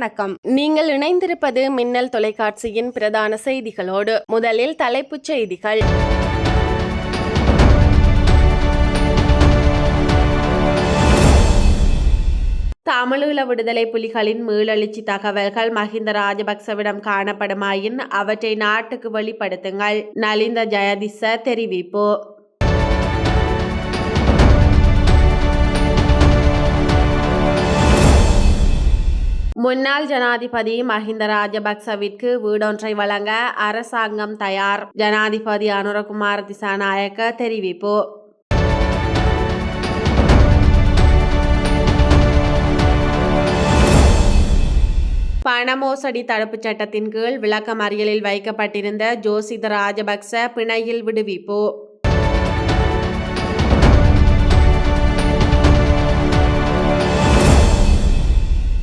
வணக்கம். நீங்கள் இணைந்திருப்பது மின்னல் தொலைக்காட்சியின் பிரதான செய்திகளோடு முதலில் தலைப்புச் செய்திகள். தமிழீழ விடுதலை புலிகளின் மீளெழுச்சி தகவல்கள் மஹிந்த ராஜபக்சவிடம் காணப்படுமாயின் அவற்றை நாட்டுக்கு வெளிப்படுத்துங்கள். நலிந்த ஜெயதிச தெரிவிப்பு. முன்னாள் ஜனாதிபதி மஹிந்த ராஜபக்சவிற்கு வீடொன்றை வழங்க அரசாங்கம் தயார். ஜனாதிபதி அனுரகுமார் திசாநாயக்க தெரிவிப்பு. பண மோசடி தடுப்புச் சட்டத்தின் கீழ் விளக்கமறியலில் வைக்கப்பட்டிருந்த ஜோசித ராஜபக்ச பிணையில் விடுவிப்பு.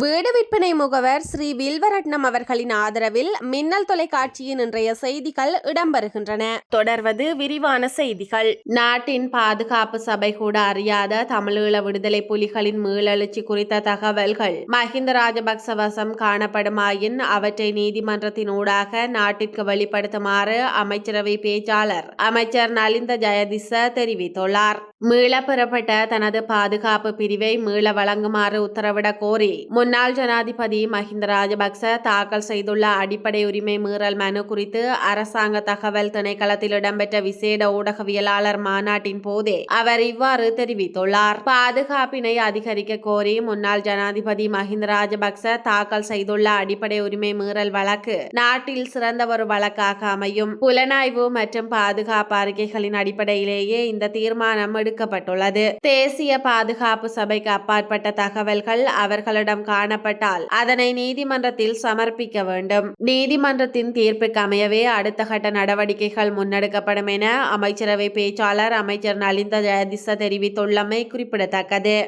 வீடு விற்பனை முகவர் ஸ்ரீ வில்வரட்னம் அவர்களின் ஆதரவில் மின்னல் தொலைக்காட்சியின் இன்றைய செய்திகள் இடம்பெறுகின்றன. தொடர்வது விரிவான செய்திகள். நாட்டின் பாதுகாப்பு சபை கூட அறியாத தமிழீழ விடுதலை புலிகளின் மீளெழுச்சி குறித்த தகவல்கள். மஹிந்த ராஜபக்ச வசம் காணப்படுமாயின் அவற்றை நீதிமன்றத்தின் ஊடாக நாட்டிற்கு வெளிப்படுத்துமாறு அமைச்சரவை பேச்சாளர் அமைச்சர் நலிந்த ஜெயதிச தெரிவித்துள்ளார். மீள பெறப்பட்ட தனது பாதுகாப்பு பிரிவை மீள வழங்குமாறு உத்தரவிட கோரி முன்னாள் ஜனாதிபதி மஹிந்த ராஜபக்ச தாக்கல் செய்துள்ள அடிப்படை உரிமை மீறல் மனு குறித்து அரசாங்க தகவல் திணைக்களத்தில் இடம்பெற்ற விசேட ஊடகவியலாளர் மாநாட்டின் போதே அவர் இவ்வாறு தெரிவித்துள்ளார். பாதுகாப்பினை அதிகரிக்க கோரி முன்னாள் ஜனாதிபதி மஹிந்த ராஜபக்ச தாக்கல் செய்துள்ள அடிப்படை உரிமை மீறல் வழக்கு நாட்டில் சிறந்த ஒரு வழக்காக அமையும். புலனாய்வு மற்றும் பாதுகாப்பு அறிக்கைகளின் அடிப்படையிலேயே இந்த தீர்மானம் விடுக்கப்பட்டுள்ளது தேசிய பாதுகாப்பு சபைக்கு அப்பாற்பட்ட தகவல்கள் அவர்களிடம் காணப்பட்டால் அதனை நீதிமன்றத்தில் சமர்ப்பிக்க வேண்டும். நீதிமன்றத்தின் தீர்ப்புக்கு அமையவே அடுத்த கட்ட நடவடிக்கைகள் முன்னெடுக்கப்படும் என அமைச்சரவை பேச்சாளர் அமைச்சர் நலிந்த ஜெயதிச தெரிவித்துள்ளமை குறிப்பிடத்தக்கது.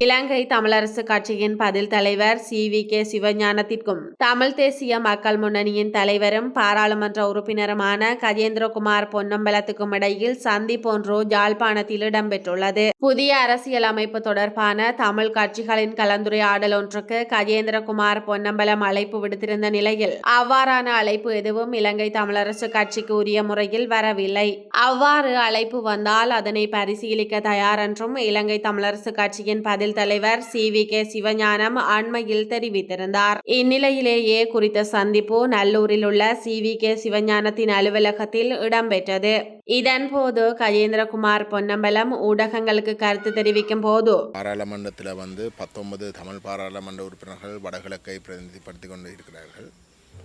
இலங்கை தமிழரசு கட்சியின் பதில் தலைவர் சி. வி. கே. சிவஞானத்திற்கும் தமிழ் தேசிய மக்கள் முன்னணியின் தலைவரும் பாராளுமன்ற உறுப்பினருமான கஜேந்திரகுமார் பொன்னம்பலத்துக்கும் இடையில் சந்திப்பொன்று ஜாழ்ப்பாணத்தில் இடம்பெற்றுள்ளது. புதிய அரசியல் அமைப்பு தொடர்பான தமிழ் கட்சிகளின் கலந்துரையாடல் ஒன்றுக்கு கஜேந்திரகுமார் பொன்னம்பலம் அழைப்பு விடுத்திருந்த நிலையில் அவ்வாறான அழைப்பு எதுவும் இலங்கை தமிழரசு கட்சிக்கு உரிய முறையில் வரவில்லை. அவ்வாறு அழைப்பு வந்தால் அதனை பரிசீலிக்க தயார் என்றும் இலங்கை தமிழரசு கட்சியின் பதில் தலைவர் சி. வி. கே. சிவஞானம் அண்மையில் தெரிவித்திருந்தார். இந்நிலையிலேயே குறித்த சந்திப்பு நல்லூரில் உள்ள சி. வி. கே. சிவஞானத்தின் அலுவலகத்தில் இடம்பெற்றது. இதன்போது கஜேந்திரகுமார் பொன்னம்பலம் ஊடகங்களுக்கு கருத்து தெரிவிக்கும் போது பாராளுமன்றத்தில் வந்து பத்தொன்பது தமிழ் பாராளுமன்ற உறுப்பினர்கள் வடகிழக்கை பிரதிநிதிப்படுத்தி கொண்டு இருக்கிறார்கள்.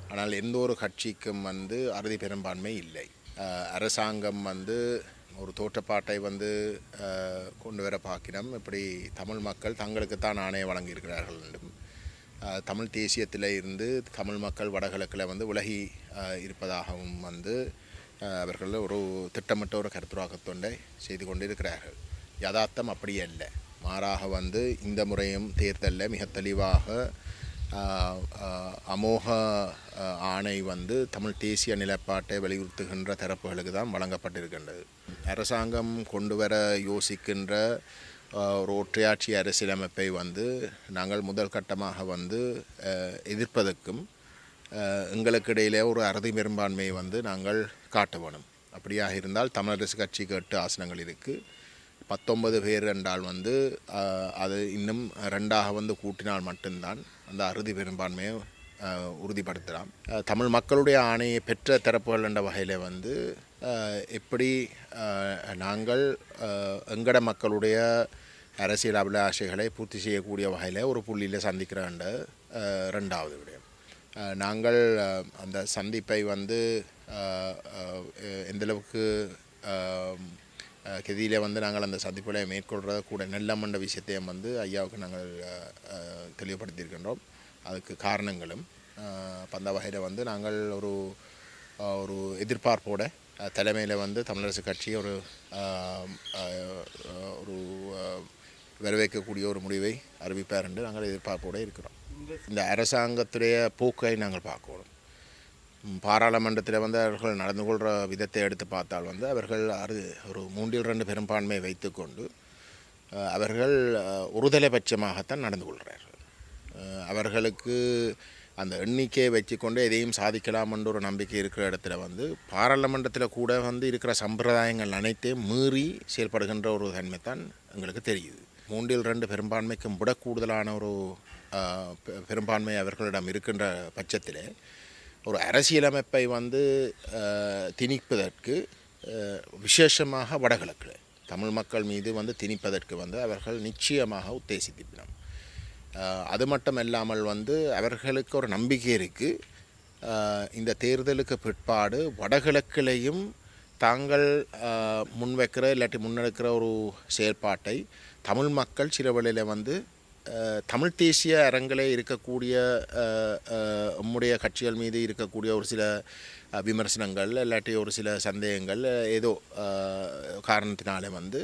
ஆனால் எந்த ஒரு கட்சிக்கும் வந்து அறுதி பெரும்பான்மை இல்லை. அஹ், அரசாங்கம் வந்து ஒரு தோற்றப்பாட்டை வந்து கொண்டு வர பார்க்கினம் இப்படி தமிழ் மக்கள் தங்களுக்கு தான் ஆணையை வழங்கியிருக்கிறார்கள் என்றும் தமிழ் தேசியத்தில் இருந்து தமிழ் மக்கள் வடகிழக்கில் வந்து உலகி இருப்பதாகவும் வந்து அவர்கள் ஒரு திட்டமிட்ட ஒரு கருத்துருவாக்கத்தொண்டை செய்து கொண்டிருக்கிறார்கள். யதார்த்தம் அப்படியல்ல மாறாக வந்து இந்த முறையும் தேர்தலில் மிக தெளிவாக அமோக ஆணை வந்து தமிழ் தேசிய நிலப்பாட்டை வலியுறுத்துகின்ற தரப்புகளுக்கு தான் வழங்கப்பட்டிருக்கின்றது. அரசாங்கம் கொண்டு வர யோசிக்கின்ற ஒரு ஒற்றையாட்சி அரசியலமைப்பை வந்து நாங்கள் முதல் கட்டமாக வந்து எதிர்ப்பதற்கும் எங்களுக்கு இடையிலே ஒரு அறுதி பெரும்பான்மையை வந்து நாங்கள் காட்ட வேணும். அப்படியாக இருந்தால் தமிழரசு கட்சிக்கு எட்டு ஆசனங்கள் இருக்குது பத்தொன்பது பேர் என்றால் வந்து அது இன்னும் ரெண்டாக வந்து கூட்டினால் மட்டும்தான் அந்த அறுதி பெரும்பான்மையை உறுதிப்படுத்தலாம். தமிழ் மக்களுடைய ஆணையை பெற்ற தரப்புகள் என்ற வகையில் வந்து எப்படி நாங்கள் எங்கட மக்களுடைய அரசியல் அபிலாஷைகளை பூர்த்தி செய்யக்கூடிய வகையில் ஒரு புள்ளியில் சந்திக்கிறேன்ற ரெண்டாவது விடயம். நாங்கள் அந்த சந்திப்பை வந்து எந்தளவுக்கு கெதியில் வந்து நாங்கள் அந்த சந்திப்புகளை மேற்கொள்கிறத கூட நெல்லமண்ட விஷயத்தையும் வந்து ஐயாவுக்கு நாங்கள் தெளிவுபடுத்தியிருக்கின்றோம். அதுக்கு காரணங்களும் அந்த வகையில் வந்து நாங்கள் ஒரு ஒரு எதிர்பார்ப்போட தலைமையில் வந்து தமிழரசு கட்சி ஒரு ஒரு வரவேற்கக்கூடிய ஒரு முடிவை அறிவிப்பார் என்று நாங்கள் எதிர்பார்ப்போடு இருக்கிறோம். இந்த அரசாங்கத்துடைய போக்கை நாங்கள் பார்க்கணும். பாராளுமன்றத்தில் வந்து அவர்கள் நடந்து கொள்கிற விதத்தை எடுத்து பார்த்தால் வந்து அவர்கள் அறு ஒரு மூன்றில் ரெண்டு பெரும்பான்மையை வைத்துக்கொண்டு அவர்கள் ஒருதலைபட்சமாகத்தான் நடந்து கொள்கிறார்கள் அவர்களுக்கு அந்த எண்ணிக்கையை வச்சுக்கொண்டு எதையும் சாதிக்கலாம் ஒரு நம்பிக்கை இருக்கிற இடத்துல வந்து பாராளுமன்றத்தில் கூட வந்து இருக்கிற சம்பிரதாயங்கள் அனைத்தையும் மீறி செயல்படுகின்ற ஒரு தன்மை தான் எங்களுக்கு தெரியுது. மூன்றில் ரெண்டு பெரும்பான்மைக்கும் விட கூடுதலான ஒரு பெ- பெரும்பான்மை அவர்களிடம் இருக்கின்ற பட்சத்தில் ஒரு அரசியலமைப்பை வந்து திணிப்பதற்கு விசேஷமாக வடகிழக்கில் தமிழ் மக்கள் மீது வந்து திணிப்பதற்கு வந்து அவர்கள் நிச்சயமாக உத்தேசித்திருப்பினம். அது மட்டும் இல்லாமல் வந்து அவர்களுக்கு ஒரு நம்பிக்கை இருக்குது இந்த தேர்தலுக்கு பிற்பாடு வடகிழக்கிலையும் தாங்கள் முன்வைக்கிற இல்லாட்டி முன்னெடுக்கிற ஒரு செயற்பாட்டை தமிழ் மக்கள் சில வேளையில் வந்து தமிழ் தேசிய அரங்கிலே இருக்கக்கூடிய நம்முடைய கட்சிகள் மீது இருக்கக்கூடிய ஒரு சில விமர்சனங்கள் இல்லாட்டி ஒரு சில சந்தேகங்கள் ஏதோ காரணத்தினாலே வந்து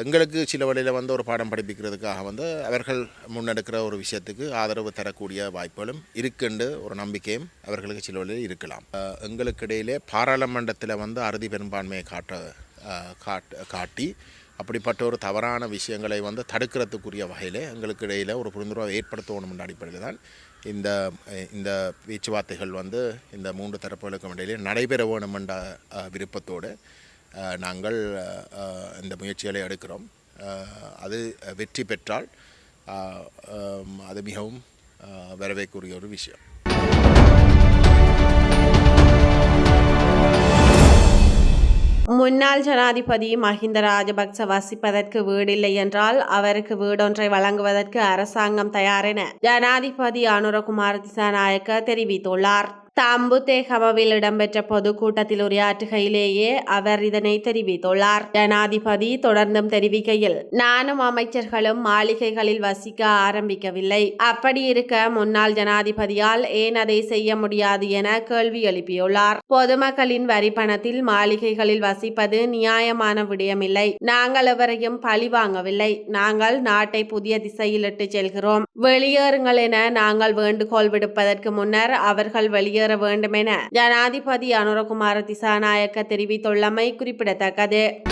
எங்களுக்கு சில வழியில் வந்து ஒரு பாடம் படிப்பிக்கிறதுக்காக வந்து அவர்கள் முன்னெடுக்கிற ஒரு விஷயத்துக்கு ஆதரவு தரக்கூடிய வாய்ப்புகளும் இருக்குண்டு ஒரு நம்பிக்கையும் அவர்களுக்கு சில வழியில் இருக்கலாம். எங்களுக்கு இடையிலே பாராளுமன்றத்தில் வந்து அறுதி பெரும்பான்மையை காட்ட காட் காட்டி அப்படிப்பட்ட ஒரு தவறான விஷயங்களை வந்து தடுக்கிறதுக்குரிய வகையில் எங்களுக்கு இடையில் ஒரு புரிந்துணர்வை ஏற்படுத்தணும் அடிப்படையில் தான் இந்த இந்த பேச்சுவார்த்தைகள் வந்து இந்த மூன்று தரப்புகளுக்கும் இடையிலே நடைபெற வேணும் என்ற விருப்பத்தோடு நாங்கள் இந்த முயற்சிகளை எடுக்கிறோம். அது வெற்றி பெற்றால் அது மிகவும் அஹ், ஒரு விஷயம். முன்னாள் ஜனாதிபதி மஹிந்த ராஜபக்ச வசிப்பதற்கு வீடில்லை என்றால் அவருக்கு வீடொன்றை வழங்குவதற்கு அரசாங்கம் தயாரென ஜனாதிபதி அனுரகுமார் திசாநாயக்க தெரிவித்துள்ளார். தம்புத்தேகமவில் இடம்பெற்ற பொதுக்கூட்டத்தில் உரையாற்றுகையிலேயே அவர் இதனை தெரிவித்துள்ளார். ஜனாதிபதி தொடர்ந்தும் தெரிவிக்கையில் நானும் அமைச்சர்களும் மாளிகைகளில் வசிக்க ஆரம்பிக்கவில்லை. அப்படி இருக்க முன்னாள் ஜனாதிபதியால் ஏன் அதை செய்ய முடியாது என கேள்வி எழுப்பியுள்ளார். பொதுமக்களின் வரி பணத்தில் மாளிகைகளில் வசிப்பது நியாயமான விடயமில்லை. நாங்கள் எவரையும் பழி வாங்கவில்லை. நாங்கள் நாட்டை புதிய திசையில் இட்டு செல்கிறோம். வெளியேறுங்கள் என நாங்கள் வேண்டுகோள் விடுப்பதற்கு முன்னர் அவர்கள் வெளியேற வேண்டும் என ஜனாதிபதி அனுரகுமார திசாநாயக்க தெரிவித்துள்ளமை குறிப்பிடத்தக்கது.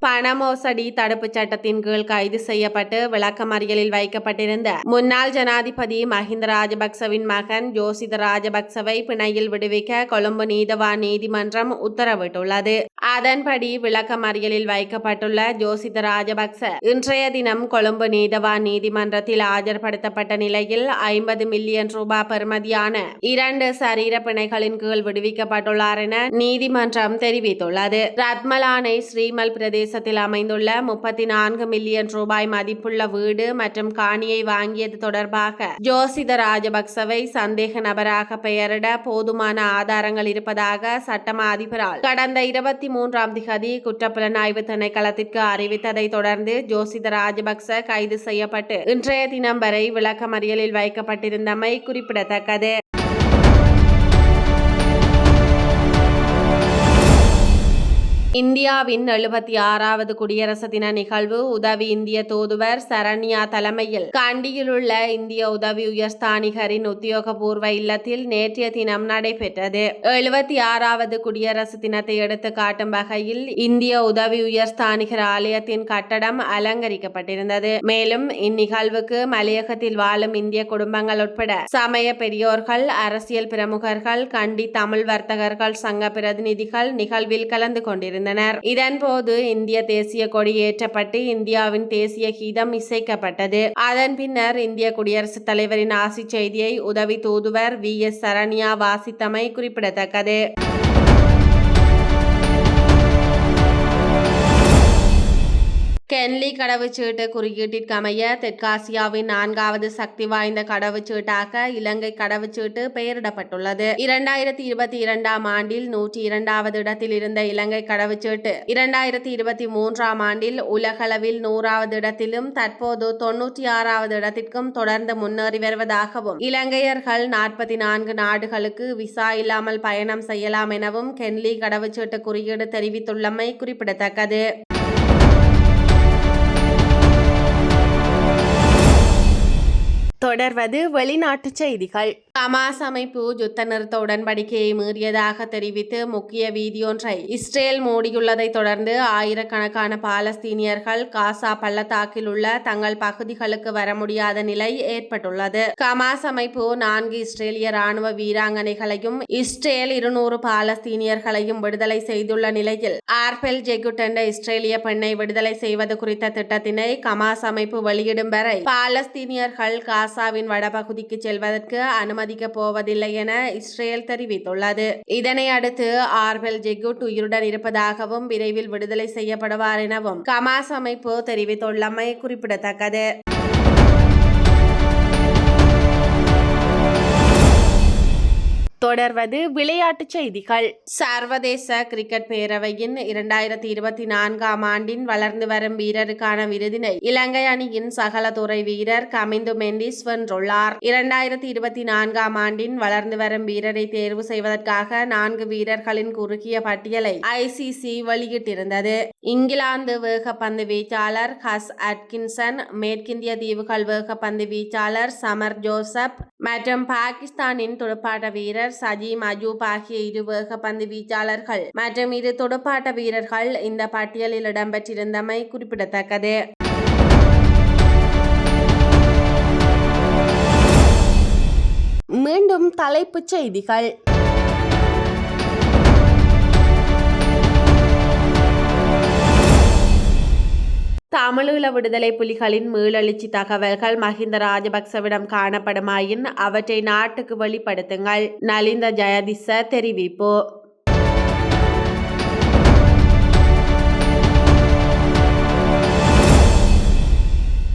பணமோசடி தடுப்பு தடுப்புச் சட்டத்தின் கீழ் கைது செய்யப்பட்டு விளக்கமறியலில் வைக்கப்பட்டிருந்த முன்னாள் ஜனாதிபதி மஹிந்த ராஜபக்சவின் மகன் ஜோசித ராஜபக்சவை பிணையில் விடுவிக்க கொழும்பு நீதவான் நீதிமன்றம் உத்தரவிட்டுள்ளது. அதன்படி விளக்கமறியலில் வைக்கப்பட்டுள்ள ஜோசித ராஜபக்ச இன்றைய தினம் கொழும்பு நீதவான் நீதிமன்றத்தில் ஆஜர்படுத்தப்பட்ட நிலையில் ஐம்பது மில்லியன் ரூபாய் பெறுமதியான இரண்டு சரீர பிணைகளின் கீழ் விடுவிக்கப்பட்டுள்ளார் என நீதிமன்றம் தெரிவித்துள்ளது. ரத்மலானை ஸ்ரீமல் பிரதேசத்தில் அமைந்துள்ள முப்பத்தி நான்கு மில்லியன் ரூபாய் மதிப்புள்ள வீடு மற்றும் காணியை வாங்கியது தொடர்பாக ஜோசித ராஜபக்சவை சந்தேக நபராக பெயரிட போதுமான ஆதாரங்கள் இருப்பதாக சட்டமா அதிபரால் கடந்த இருபத்தி மூன்றாம் திகதி குற்றப்புலனாய்வு திணைக்களத்திற்கு அறிவித்ததை தொடர்ந்து ஜோசித ராஜபக்ச கைது செய்யப்பட்டு இன்றைய தினம் வரை விளக்கமறியலில் வைக்கப்பட்டிருந்தமை குறிப்பிடத்தக்கது. இந்தியாவின் எழுபத்தி ஆறாவது குடியரசு தின நிகழ்வு உதவி இந்திய தூதுவர் சரண்யா தலைமையில். கண்டியில் உள்ள இந்திய உதவி உயர்ஸ்தானிகரின் உத்தியோகபூர்வ இல்லத்தில் நேற்றைய தினம் நடைபெற்றது. எழுபத்தி ஆறாவது குடியரசு தினத்தை எடுத்து காட்டும் வகையில் இந்திய உதவி உயர்ஸ்தானிகர் ஆலயத்தின் கட்டடம் அலங்கரிக்கப்பட்டிருந்தது. மேலும் இந்நிகழ்வுக்கு மலையகத்தில் வாழும் இந்திய குடும்பங்கள் உட்பட சமய பெரியோர்கள் அரசியல் பிரமுகர்கள் கண்டி தமிழ் வர்த்தகர்கள் சங்க பிரதிநிதிகள் நிகழ்வில் கலந்து கொண்டிருந்தனர். இதன்போது இந்திய தேசிய கொடி ஏற்றப்பட்டு இந்தியாவின் தேசிய கீதம் இசைக்கப்பட்டது. அதன் பின்னர் இந்திய குடியரசுத் தலைவரின் ஆசி செய்தியை உதவி தூதுவர் வி எஸ் சரண்யா வாசித்தமை குறிப்பிடத்தக்கது. கென்லி கடவுச்சீட்டு குறியீட்டிற்கமைய தெற்காசியாவின் நான்காவது சக்தி வாய்ந்த கடவுச்சீட்டாக இலங்கை கடவுச்சீட்டு பெயரிடப்பட்டுள்ளது. இரண்டாயிரத்தி இருபத்தி இரண்டாம் ஆண்டில் நூற்றி இரண்டாவது இடத்தில் இருந்த இலங்கை கடவுச்சீட்டு இரண்டாயிரத்தி இருபத்தி மூன்றாம் ஆண்டில் உலகளவில் நூறாவது இடத்திலும் தற்போது தொன்னூற்றி ஆறாவது இடத்திற்கும் தொடர்ந்து முன்னேறி வருவதாகவும் இலங்கையர்கள் நாற்பத்தி நான்கு நாடுகளுக்கு விசா இல்லாமல் பயணம் செய்யலாம் எனவும் கென்லி கடவுச்சீட்டு குறியீடு தெரிவித்துள்ளமை குறிப்பிடத்தக்கது. தொடர்வது வெளிநாட்டுச் செய்திகள். ஹமாஸ் அமைப்பு யுத்த நிறுத்த உடன்படிக்கையை மீறியதாக தெரிவித்து முக்கிய வீதியொன்றை இஸ்ரேல் மூடியுள்ளதை தொடர்ந்து ஆயிரக்கணக்கான பாலஸ்தீனியர்கள் காசா பள்ளத்தாக்கில் உள்ள தங்கள் பகுதிகளுக்கு வர முடியாத நிலை ஏற்பட்டுள்ளது. ஹமாஸ் அமைப்பு நான்கு இஸ்ரேலிய ராணுவ வீராங்கனைகளையும் இஸ்ரேல் இருநூறு பாலஸ்தீனியர்களையும் விடுதலை செய்துள்ள நிலையில் ஆர்பெல் ஜெகுட் என்ற இஸ்ரேலிய பெண்ணை விடுதலை செய்வது குறித்த திட்டத்தினை கமாஸ் அமைப்பு வெளியிடும் வரை பாலஸ்தீனியர்கள் காசாவின் வடபகுதிக்கு செல்வதற்கு அனுமதி அனுமதிக்கப் போவதில்லை என இஸ்ரேல் தெரிவித்துள்ளது. இதனை அடுத்து ஆர்வெல் ஜெகுட் உயிருடன் இருப்பதாகவும் விரைவில் விடுதலை செய்யப்படுவார் எனவும் கமாஸ் அமைப்பு தெரிவித்துள்ளமை குறிப்பிடத்தக்கது. தொடர்வது விளையாட்டுச் செய்திகள். சர்வதேச கிரிக்கெட் பேரவையின் இரண்டாயிரத்தி இருபத்தி நான்காம் ஆண்டின் வளர்ந்து வரும் வீரருக்கான விருதினை இலங்கை அணியின் சகல துறை வீரர் கமிந்து மெண்டிஸ் வென்றுள்ளார் இரண்டாயிரத்தி இருபத்தி நான்காம் ஆண்டின் வளர்ந்து வரும் வீரரை தேர்வு செய்வதற்காக நான்கு வீரர்களின் குறுகிய பட்டியலை ஐசிசி வெளியிட்டிருந்தது. இங்கிலாந்து வேகப்பந்து வீச்சாளர் ஹஸ் அட்கின்சன் மேற்கிந்திய தீவுகள் வேகப்பந்து வீச்சாளர் சமர் ஜோசப் மற்றும் பாகிஸ்தானின் துடுப்பாட்ட வீரர் சஜி மஜூப் ஆகிய இரு வேகப்பந்து வீச்சாளர்கள் மற்றும் இரு துடுப்பாட்ட வீரர்கள் இந்த பட்டியலில் இடம்பெற்றிருந்தமை குறிப்பிடத்தக்கது. மீண்டும் தலைப்புச் செய்திகள். தமிழீழ விடுதலை புலிகளின் மீளெழுச்சி தகவல்கள் மஹிந்த ராஜபக்சவிடம் காணப்படுமாயின் அவற்றை நாட்டுக்கு வெளிப்படுத்துங்கள் நலிந்த ஜெயதிச தெரிவிப்பு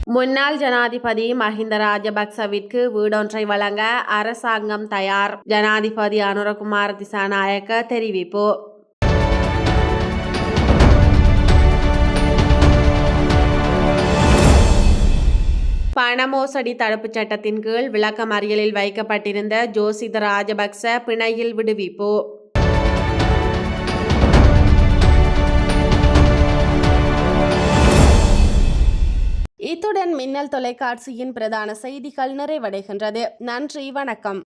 முன்னாள் ஜனாதிபதி மஹிந்த ராஜபக்சவிற்கு வீடொன்றை வழங்க அரசாங்கம் தயார் ஜனாதிபதி அனுரகுமார் திசாநாயக்க தெரிவிப்பு பண மோசடி தடுப்புச் சட்டத்தின் கீழ் விளக்கமறியலில் வைக்கப்பட்டிருந்த ஜோசித ராஜபக்ச பிணையில் விடுவிப்பு. இத்துடன் மின்னல் தொலைக்காட்சியின் பிரதான செய்திகள் நிறைவடைகின்றது. நன்றி வணக்கம்.